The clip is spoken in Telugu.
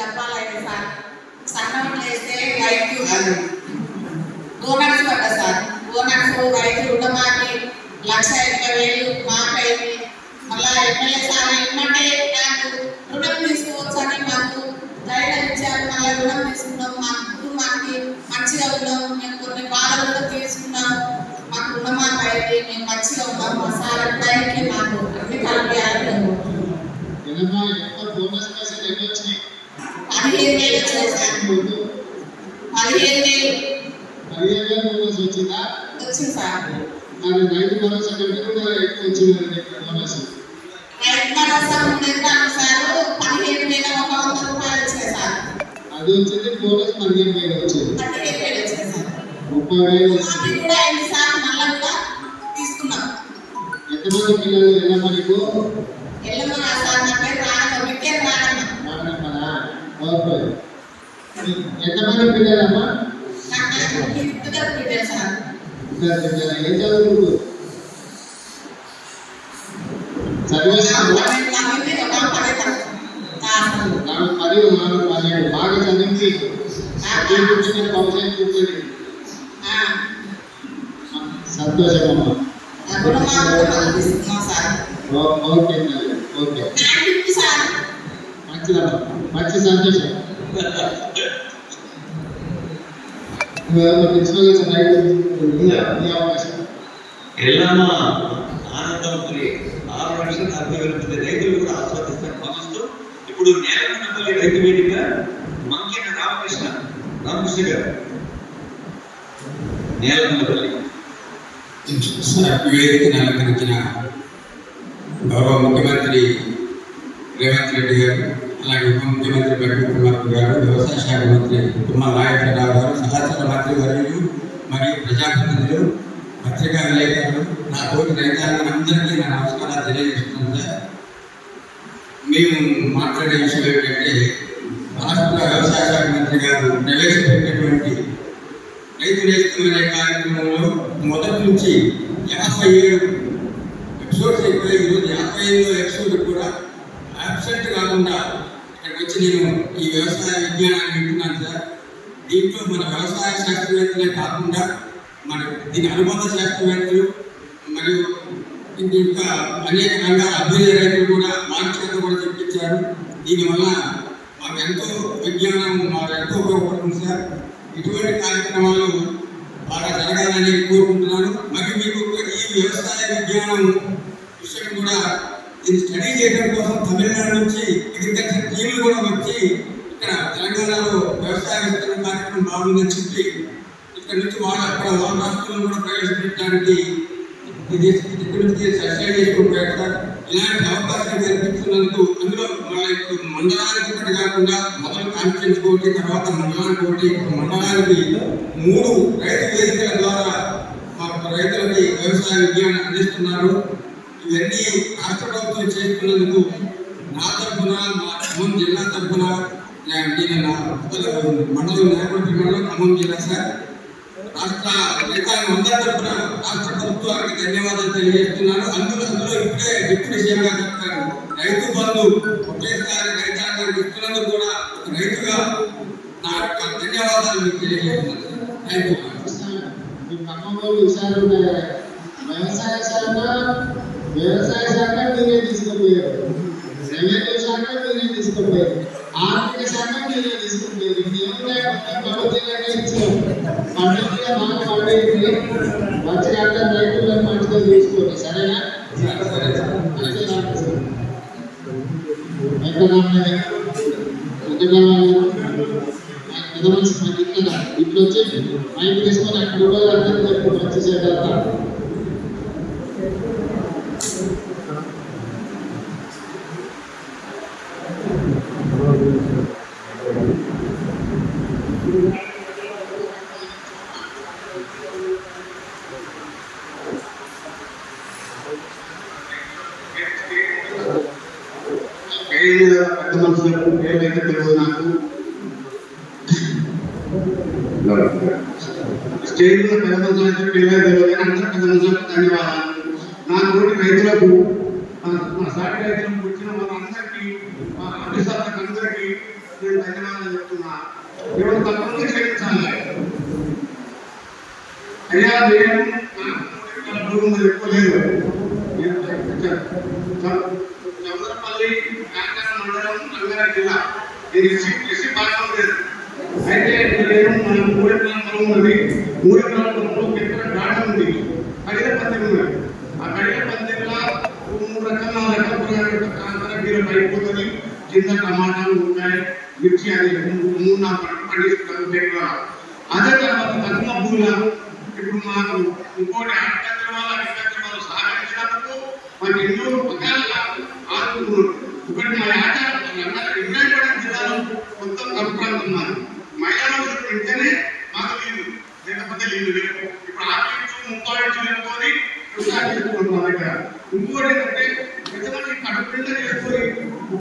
డబ్బాలు సార్. సన్నం వేస్తే రైతు బోనస్ పడ్డ సార్. బోనస్ రైతు రుణమాకి లక్ష ఎనభై వేలు మాకైంది మళ్ళా ఎమ్మెల్యే సార్ ఏమంటే నాకు రుణం తీసుకోవచ్చని మాకు ధైర్యం ఇచ్చారు. మళ్ళీ రుణం తీసుకున్నాం. మా కుటుంబానికి మంచిగా ఉన్నాం. మేము కొన్ని బాధలు కూడా తీసుకున్నాం. మాకు రుణమాకు అయింది. మేము మంచిగా ఉన్నాం. మా సార్ టైంకి మాకు అన్ని కలిపి ఎనభై ఎంత బోనస్ పైసలు ఎన్ని వచ్చినాయి? పదిహేను వేలు వచ్చాయి సార్ పదిహేను వేలు పదిహేను వేలు బోనస్ వచ్చిందా వచ్చింది సార్ మరి రైతు భరోసా కంటే కూడా ఎక్కువ వచ్చింది బోనస్ రైతు భరోసా ఉండేది సార్ పదిహేను వేల ఒక వంద రూపాయలు వచ్చాయి సార్ అది వచ్చింది బోనస్ పదిహేను వేలు వచ్చింది పదిహేను వేలు వచ్చాయి సార్ ముప్పై వేలు వచ్చింది కూడా అయింది సార్ మళ్ళీ కూడా తీసుకున్నాం ఎంతమంది పిల్లలు నీకు ఎల్లమ్మ ఓకే ఎంతమంది పిల్లలమ్మా ఏం పది నాలుగు పన్నెండు బాగా చదివించి చదివించుకుని భవిష్యత్తు కూర్చొని సంతోషమమ్మా ఓకే ఓకే సార్ మంచిదమ్మా మంచి సంతోషం. ఎల్లమ్మ ఆనందవంతులి ఆరు లక్షల నలభై వేల మంది రైతులు కూడా ఆస్వాదిస్తారు భావిస్తూ ఇప్పుడు నేలకొండపల్లి రైతు వేదిక మంకిన రామకృష్ణ రామకృష్ణ గారు. నేలకొండపల్లి వేదికను అలంకరించిన గౌరవ ముఖ్యమంత్రి రేవంత్ రెడ్డి గారు అలాగే ఉప ముఖ్యమంత్రి బట్టి కుమార్ గారు వ్యవసాయ శాఖ మంత్రి తుమ్మల నాగేశ్వరరావు గారు సహచర మంత్రి వర్యులు మరియు ప్రజాప్రతినిధులు పత్రికా విలేకరులు నా తోటి రైతాంగందరికీ నా నమస్కారాలు తెలియజేస్తున్నాను సార్. మేము మాట్లాడే విషయం ఏంటంటే రాష్ట్ర వ్యవసాయ శాఖ మంత్రి గారు ప్రవేశపెట్టినటువంటి రైతు నేస్తం కార్యక్రమంలో మొదటి నుంచి యాభై ఏడు ఎపిసోడ్స్ ఎక్కువ ఈరోజు యాభై ఎనిమిదో ఎపిసోడ్ కూడా యాబ్సెంట్ కాకుండా ఇక్కడికి వచ్చి నేను ఈ వ్యవసాయ విజ్ఞానాన్ని వింటున్నాను సార్. దీంట్లో మన వ్యవసాయ శాస్త్రవేత్తలే కాకుండా మన దీని అనుబంధ శాస్త్రవేత్తలు మరియు ఇది ఇంకా అనేక రంగాల అభ్యుదయ రైతులు కూడా మార్చేత కూడా చెప్పించారు. దీనివల్ల మాకు ఎంతో విజ్ఞానం మాకు ఎంతో ఉపయోగపడుతుంది సార్. ఇటువంటి కార్యక్రమాలు బాగా జరగాలని కోరుకుంటున్నాను. మరియు మీకు ఈ వ్యవసాయ విజ్ఞానం విషయం కూడా దీన్ని స్టడీ చేయడం కోసం తమిళనాడు నుంచి అగ్రికల్చర్ టీంలు కూడా వచ్చి ఇక్కడ తెలంగాణలో వ్యవసాయ విస్తరణ కార్యక్రమం బాగుందని చెప్పి ఇక్కడ నుంచి వాళ్ళ అక్కడ వాళ్ళ రాష్ట్రంలో కూడా ప్రవేశపెట్టడానికి ఇది ఇక్కడ నుంచి సబ్సిడీ చేసుకుంటారు సార్ ఇలాంటి అవకాశం కల్పిస్తున్నందుకు అందులో మన యొక్క మండలానికి ఒకటి కాకుండా మొదలు కాన్ఫరెన్స్ కోటి తర్వాత మండలానికి ఒకటి మండలానికి మూడు రైతు వేదికల ద్వారా మా రైతులకి వ్యవసాయ విజ్ఞానం అందిస్తున్నారు. ఇవన్నీ రాష్ట్ర ప్రభుత్వం చేస్తున్నందుకు నా తరఫున మా ఖమ్మం జిల్లా తరఫున నేను నా మండలం నేపథ్య మండలం ఖమ్మం జిల్లా సార్. రాష్ట్ర రైతాంగం అందరి తరఫున రాష్ట్ర ప్రభుత్వానికి ధన్యవాదాలు తెలియజేస్తున్నాను. అందులో అందులో ఇప్పుడే డిప్యూటీ సీఎం గారు చెప్పారు. రైతు బంధు ఒకేసారి రైతాంగానికి ఇస్తున్నందుకు కూడా ఒక రైతుగా నా యొక్క ధన్యవాదాలు మీకు తెలియజేస్తున్నాను. థ్యాంక్ యూ ఖమ్మంలో విషయాలు ఉన్నాయి వ్యవసాయ శాఖ వ్యవసాయ శాఖ మీరే తీసుకుపోయారు తీసుకుపోయారు ఆర్థిక శాఖ మీరే తీసుకుపోయారు పండుగ రైతులను మంచిగా చూసుకోండి సరేనా ఇట్లా వచ్చి మైక్ తీసుకొని అక్కడ కూడా మంచి చేద్దాం. పెద్ద మనుషులకు ఏదైతే తెలియదు నాకు స్టేజ్ పెద్ద మనుషులకు తెలియదు తెలియదు అందరూ పెద్ద మనుషులకు ధన్యవాదాలు. నా తోటి రైతులకు మా- సాటి రైతులకు వచ్చిన వాళ్ళందరికీ మా ఆఫీసర్లకు అందరికీ నేను ధన్యవాదాలు చెప్తున్నా ఎవరు తప్పకుండా క్షమించాలి అయ్యా నేను ఎక్కువ లేదు చంద్రపల్లి మండలం జిల్లా ఇది భాగం లేదు అయితే నేను మన మూడు ఎకరాల ఉన్నది ఉంది కడిగ పందిరి ఉన్నది ఆ కడిగ పందిరిలో మూడు రకాల నాలుగు రకాల కూరగాయలు కాకర పడిపోతుంది కింద టమాటాలు ఉంటాయి మిర్చి అది మూడు నాలుగు పంటలు అదే తర్వాత తక్కువ భూమిలో ఇప్పుడు మాకు ఇంకోటి అగ్రికల్చర్ వాళ్ళు అగ్రికల్చర్ వాళ్ళు సహకరించినందుకు మాకు ఎన్నో ఆదుకుంటున్నారు ఒకటి మా ఉన్నారు మహిళలు ఉంటేనే మాకు లేదు లేకపోతే లేదు లేకపోతే ఇప్పుడు ఆ ముప్పై ఇచ్చు లేకపోతే ఇంకోటి